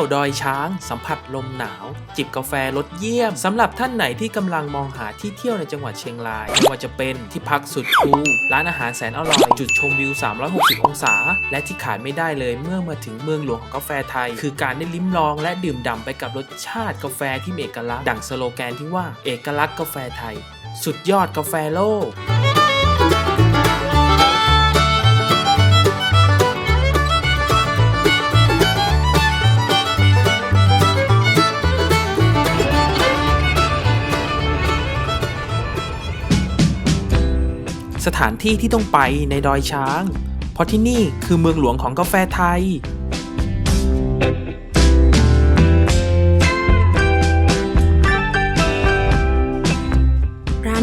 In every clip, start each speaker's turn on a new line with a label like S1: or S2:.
S1: ยวดอยช้าง สัมผัสลมหนาว จิบกาแฟรสเยี่ยมสำหรับท่านไหนที่กำลังมองหาที่เที่ยวในจังหวัดเชียงรายไม่ว่าจะเป็นที่พักสุดคูลร้านอาหารแสนอร่อย จุดชมวิว 360 องศา และที่ขาดไม่ได้เลยเมื่อมาถึงเมืองหลวงของกาแฟไทย คือการได้ลิ้มลองและดื่มด่ำไปกับรสชาติกาแฟที่มีเอกลักษณ์ดังสโลแกนที่ว่าเอกลักษณ์กาแฟไทย สุดยอดกาแฟโลก ถานที่ที่ต้องไปในดอยช้าง เพราะที่นี่คือเมืองหลวงของกาแฟไทย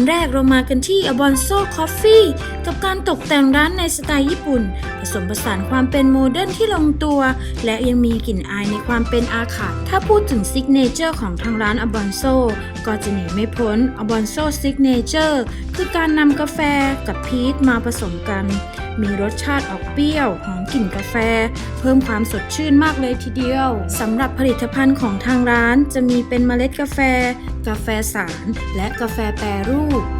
S2: แรกเรามากันที่อบอนโซ่คอฟฟี่กับการตกแต่งร้านในสไตล์ญี่ปุ่น ผสมผสานความเป็นโมเดิร์นที่ลงตัว และยังมีกลิ่นอายในความเป็นอาขาถ้าพูดถึงซิกเนเจอร์ของทางร้านอบอนโซ่ก็จะหนีไม่พ้นอบอนโซ่ซิกเนเจอร์คือการนำกาแฟกับพีชมาผสมกัน มีรสชาติออกเปรี้ยว หอมกลิ่นกาแฟ เพิ่มความสดชื่นมากเลยทีเดียวสำหรับผลิตภัณฑ์ของทางร้านจะมีเป็นเมล็ดกาแฟ กาแฟสาร และกาแฟแปรรูป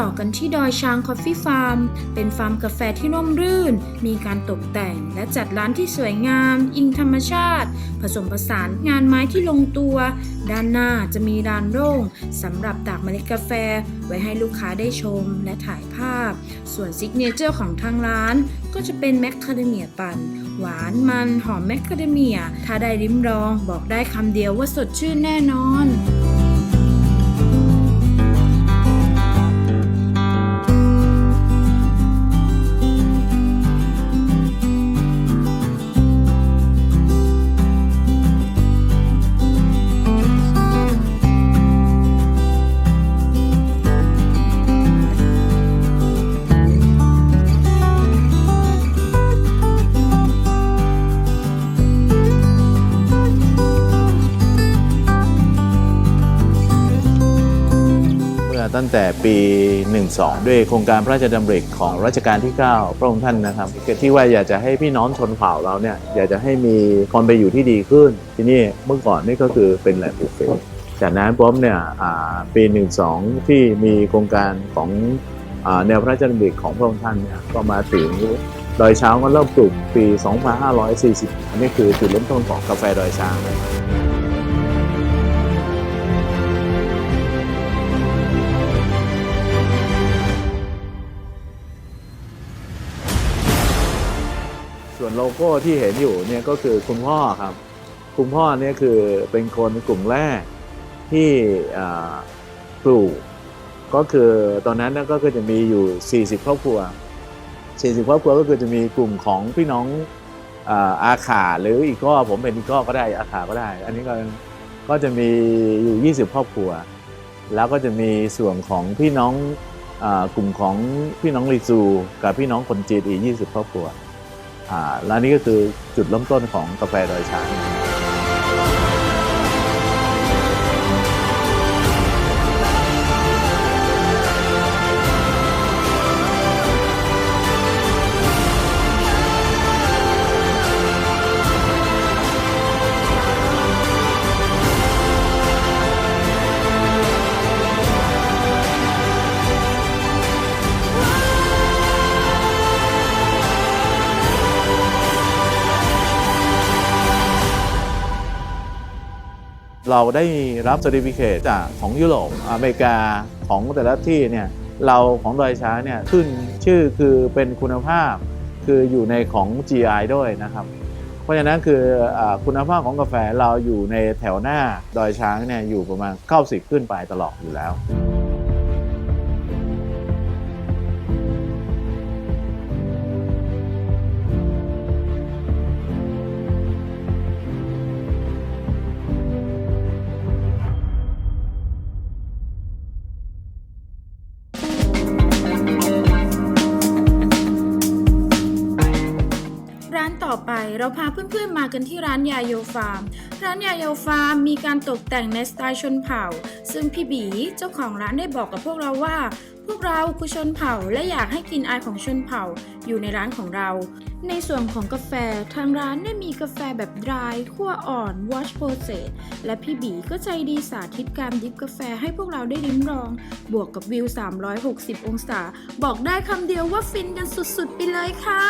S2: ต่อกันที่ดอยช้างคอฟฟี่ฟาร์ม เป็นฟาร์มกาแฟที่ร่มรื่น มีการตกแต่งและจัดร้านที่สวยงาม อิงธรรมชาติ ผสมผสานงานไม้ที่ลงตัว ด้านหน้าจะมีลานโล่งสำหรับตากเมล็ดกาแฟ ไว้ให้ลูกค้าได้ชมและถ่ายภาพ ส่วนซิกเนเจอร์ของทางร้าน ก็จะเป็นแมคคาเดเมียปั่น หวานมันหอมแมคคาเดเมีย ถ้าได้ริมรองบอกได้คำเดียวว่าสดชื่นแน่นอน
S3: ตั้งแต่ปี 12 ด้วยโครงการพระราชดำริของรัชกาลที่ 9 พระองค์ท่านนะครับที่ว่าอยากจะให้พี่น้องชนเผ่าเราเนี่ยอยากจะให้มีความไปอยู่ที่ดีขึ้น ที่นี่เมื่อก่อนนี่ก็คือเป็นแหล่งปลูกฝิ่จากนั้นปุ๊บเนี่ยอ่าปี 12 ที่มีโครงการของแนวพระราชดำริของพระองค์ท่านเนี่ยก็มาถึงดอยช้างก็เริ่มปลูกปี 2540 อันนี้คือจุดเริ่มต้นของกาแฟดอยช้างส่ วนโลโก้ที่เห็นอยู่เนี่ยก็คือคุณพ่อครับ คุณพ่อเนี่ยคือเป็นคนกลุ่มแรกที่ปลูก ก็คือตอนนั้นก็คือจะมีอยู่ 40 ครอบครัว 40 ครอบครัวก็คือจะมีกลุ่มของพี่น้องอาขาหรืออีกข้อผมเป็นอีกข้อก็ได้อาขาก็ได้ อันนี้ก็ก็จะมีอยู่ 20 ครอบครัว แล้วก็จะมีส่วนของพี่น้องอกลุ่มของพี่น้องลิซูกับพี่น้องคนจีนอีก 20 ครอบครัว อ่าและนี่ก็คือจุดเริ่มต้นของกาแฟดอยช้าง เราได้รับ c e r t i f i c a t e จากของยุโรปอเมริกาของแต่ละที่เนี่ยเราของดอยช้างเนี่ยขึ้นชื่อคือเป็นคุณภาพ คืออยู่ในของ GI ด้วยนะครับ เพราะฉะนั้นคืออคุณภาพของกาแฟเราอยู่ในแถวหน้าดอยช้างเนี่ยอยู่ประมาณ 90 ขึ้นไปตลอดอยู่แล้ว
S2: เราพาเพื่อนๆมากันที่ร้านยาโยฟาร์ม ร้านยาโยฟาร์มมีการตกแต่งในสไตล์ชนเผ่า ซึ่งพี่บีเจ้าของร้านได้บอกกับพวกเราว่า พวกเราคือชนเผ่าและอยากให้กลินอายของชนเผ่า อยู่ในร้านของเรา ในส่วนของกาแฟทางร้านได้มีกาแฟแบบดรายคั่วอ่อน wash process และพี่บีก็ใจดีสาธิตการดิฟกาแฟให้พวกเราได้ลิ้มลอง บวกกับวิว 360 องศา บอกได้คำเดียวว่าฟินกันสุดๆไปเลยค่ะ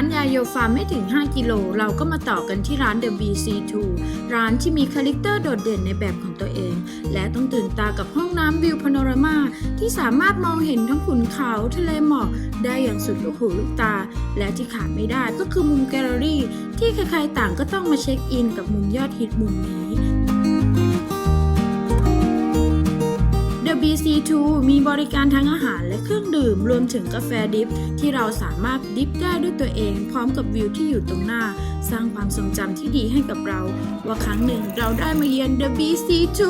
S2: าจากร้านยาโยฟาร์มไม่ถึง 5 กิโล เราก็มาต่อกันที่ร้าน The BC2 ร้านที่มีคาแรคเตอร์โดดเด่นในแบบของตัวเอง และต้องตื่นตากับห้องน้ำวิวพาโนรามาที่สามารถมองเห็นทั้งขุนเขาทะเลหมอกได้อย่างสุดลูกหูลูกตา และที่ขาดไม่ได้ก็คือมุมแกลเลอรี่ ที่ใครๆต่างก็ต้องมาเช็คอินกับมุมยอดฮิตมุมนี้ BC2 มีบริการทั้งอาหารและเครื่องดื่ม รวมถึงกาแฟดิฟ ที่เราสามารถดิฟได้ด้วยตัวเอง พร้อมกับวิวที่อยู่ตรงหน้า สร้างความทรงจำที่ดีให้กับเรา ว่าครั้งหนึ่งเราได้มาเยือน The BC2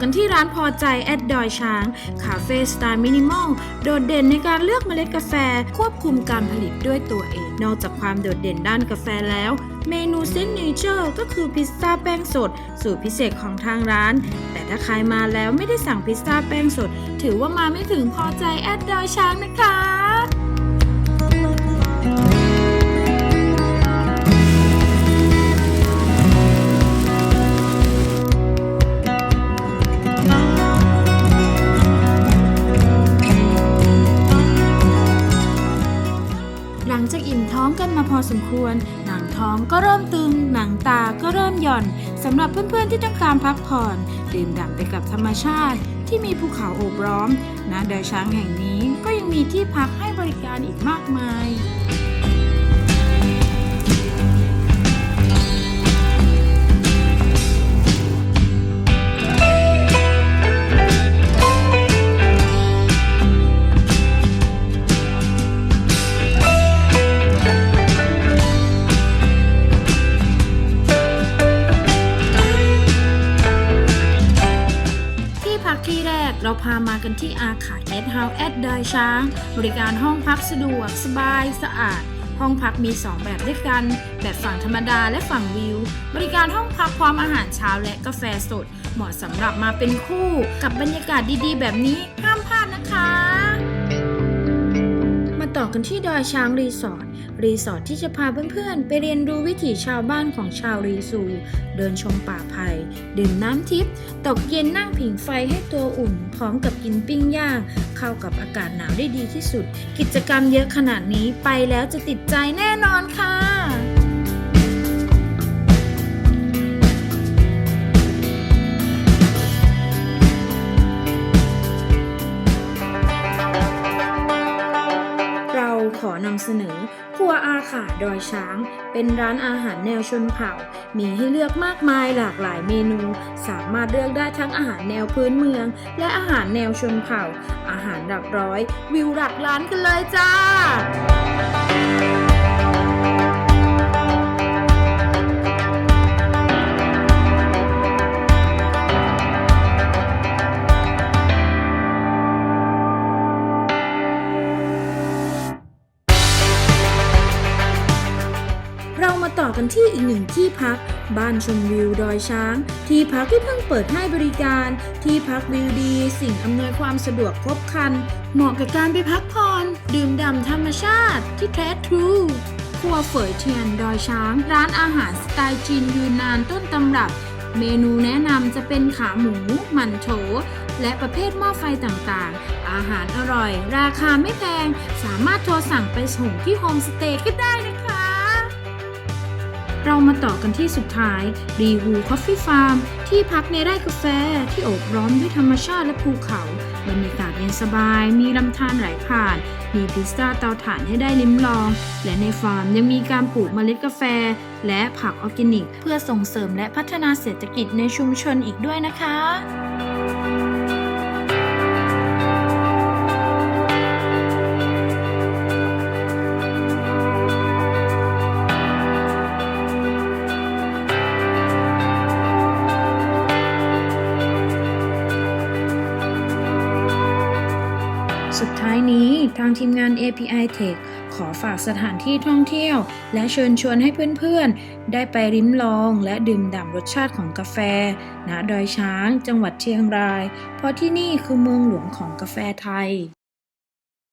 S2: กันที่ร้านพอใจแอดดอยช้าง คาเฟ่สไตล์มินิมอล โดดเด่นในการเลือกเมล็ดกาแฟ ควบคุมการผลิตด้วยตัวเอง นอกจากความโดดเด่นด้านกาแฟแล้ว เมนูซิกเนเจอร์ก็คือพิซซ่าแป้งสด สูตรพิเศษของทางร้าน แต่ถ้าใครมาแล้วไม่ได้สั่งพิซซ่าแป้งสด ถือว่ามาไม่ถึงพอใจแอดดอยช้างนะคะ สมควร หนังท้องก็เริ่มตึง หนังตาก็เริ่มหย่อนสำหรับเพื่อนๆที่ต้องการพักผ่อนดื่มด่ำไปกับธรรมชาติ ที่มีภูเขาโอบล้อมณดอยช้างแห่งนี้ก็ยังมีที่พักให้บริการอีกมากมาย พามากันที่อาคาแอดเฮาส์แอดดอยช้าง บริการห้องพักสะดวกสบายสะอาด ห้องพักมี 2 แบบด้วยกัน แบบฝั่งธรรมดาและฝั่งวิว บริการห้องพักพร้อมอาหารเช้าและกาแฟสด เหมาะสำหรับมาเป็นคู่ กับบรรยากาศดีๆ แบบนี้ห้ามพลาดนะคะ ต่อกันที่ดอยช้างรีสอร์ท รีสอร์ทที่จะพาเพื่อนๆ ไปเรียนรู้วิถีชาวบ้านของชาวรีซู เดินชมป่าไผ่ดื่มน้ำทิพย์ตกเย็นนั่งผิงไฟให้ตัวอุ่น พร้อมกับกินปิ้งย่าง เข้ากับอากาศหนาวได้ดีที่สุด กิจกรรมเยอะขนาดนี้ไปแล้วจะติดใจแน่นอนค่ะ อยช้าง เป็นร้านอาหารแนวชนเผ่า มีให้เลือกมากมายหลากหลายเมนู สามารถเลือกได้ทั้งอาหารแนวพื้นเมือง และอาหารแนวชนเผ่า อาหารหลักร้อย วิวหลักล้านกันเลยจ้า มาต่อกันที่อีกหนึ่งที่พัก บ้านชมวิวดอยช้าง ที่พักที่เพิ่งเปิดให้บริการ ที่พักวิวดี สิ่งอำนวยความสะดวกครบครัน เหมาะกับการไปพักผ่อนดื่มด่ำธรรมชาติที่แท้ทรูครัวเฝยเทียนดอยช้าง ร้านอาหารสไตล์จีนยูนานต้นตำรับ เมนูแนะนำจะเป็นขาหมูหมันโถ และประเภทหม้อไฟต่างๆ อาหารอร่อย ราคาไม่แพง สามารถโทรสั่งไปส่งที่โฮมสเตย์ก็ได้นะ เรามาต่อกันที่สุดท้ายรีวูคอฟฟี่ฟาร์มที่พักในไร่กาแฟที่โอบล้อมด้วยธรรมชาติและภูเขา บรรยากาศเย็นสบาย มีลำธารไหลผ่าน มีพิซซ่าเตาถ่านให้ได้ลิ้มลอง และในฟาร์มยังมีการปลูกเมล็ดกาแฟ และผักออร์แกนิก เพื่อส่งเสริมและพัฒนาเศรษฐกิจในชุมชนอีกด้วยนะคะ สุดท้ายนี้ทางทีมงาน API Tech ขอฝากสถานที่ท่องเที่ยว และเชิญชวนให้เพื่อนๆ ได้ไปริมลองและดื่มด่ำรสชาติของกาแฟณดอยช้าง จังหวัดเชียงราย เพราะที่นี่คือเมืองหลวงของกาแฟไทย